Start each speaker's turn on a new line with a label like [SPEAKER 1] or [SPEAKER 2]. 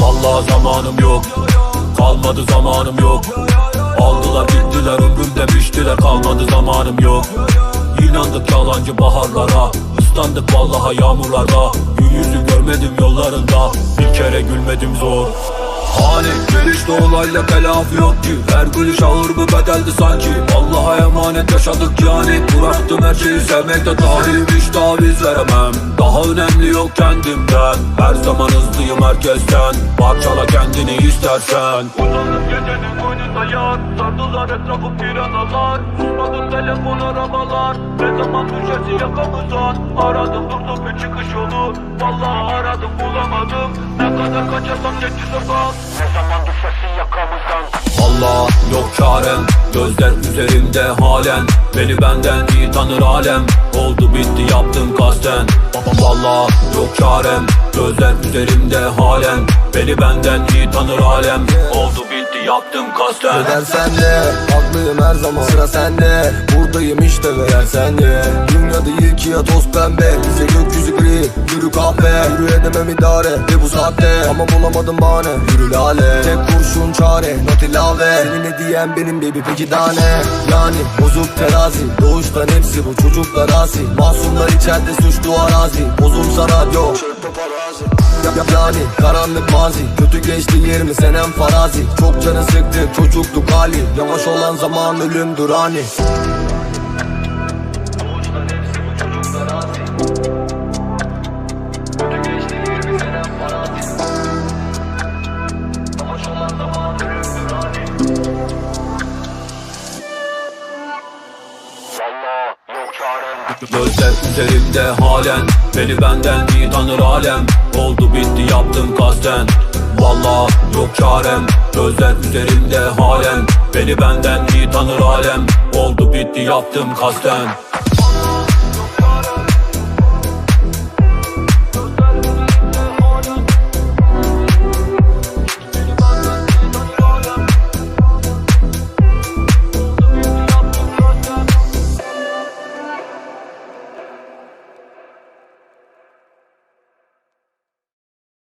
[SPEAKER 1] Vallahi zamanım yok. Kalmadı zamanım yok. Aldılar gittiler ömrümde piştiler Kalmadı zamanım yok. İnandık yalancı baharlara. Islandık vallahi yağmurlarda. Gün yüzü görmedim yollarında. Bir kere gülmedim zor Hani gelişte olayla telafi yok ki. Her gülüş ağır bir bedeldi sanki. Allah'a emanet yaşadık yani. Bıraktım her şeyi sevmekte dahil Hiç taviz veremem. Daha önemli yok kendimden. Her zaman hızlıyım herkesten. Parçala kendini istersen.
[SPEAKER 2] Uzandım gecenin yar Sardılar etrafı piranalar. Susmadı telefon aramalar Ne zaman düşerse yakamızdan. Aradım durdum bir çıkış yolu. Vallahi aradım bulamadım. Ne kadar kaçarsam geçti sokak Ne zaman düşersin yakamızdan.
[SPEAKER 1] Allah yok çarem. Gözler üzerimde halen. Beni benden iyi tanır alem. Oldu bitti yaptım kasten. Valla yok çarem. Gözler üzerimde halen. Beni benden iyi tanır alem. Oldu yaptım kasten
[SPEAKER 3] Ne dersen de haklıyım her zaman. Sıra sende Buradayım işte ve yer sende. Dünya değil ki ya toz pembe. Bize gökyüzü gri yürü kahve. Yürü edemem idare de bu saatte. Ama bulamadım bahane yürü lale. Tek kurşun çare not ilave. Senin hediyen benim baby peki daha ne? Yani bozuk terazi Doğuştan hepsi bu çocuklar asi. Masumlar içeride suçlu arazi. Bozulsa radyo Ya- ya- Yani karanlık mazi Kötü geçti yerimi senem farazi. Çok canı sıktı çocukluk hali. Yavaş olan zaman ölümdür hani
[SPEAKER 1] Gözler üzerimde halen Beni benden iyi tanır alem. Oldu bitti yaptım kasten. Valla yok çarem Gözler üzerimde halen. Beni benden iyi tanır alem. Oldu bitti yaptım kasten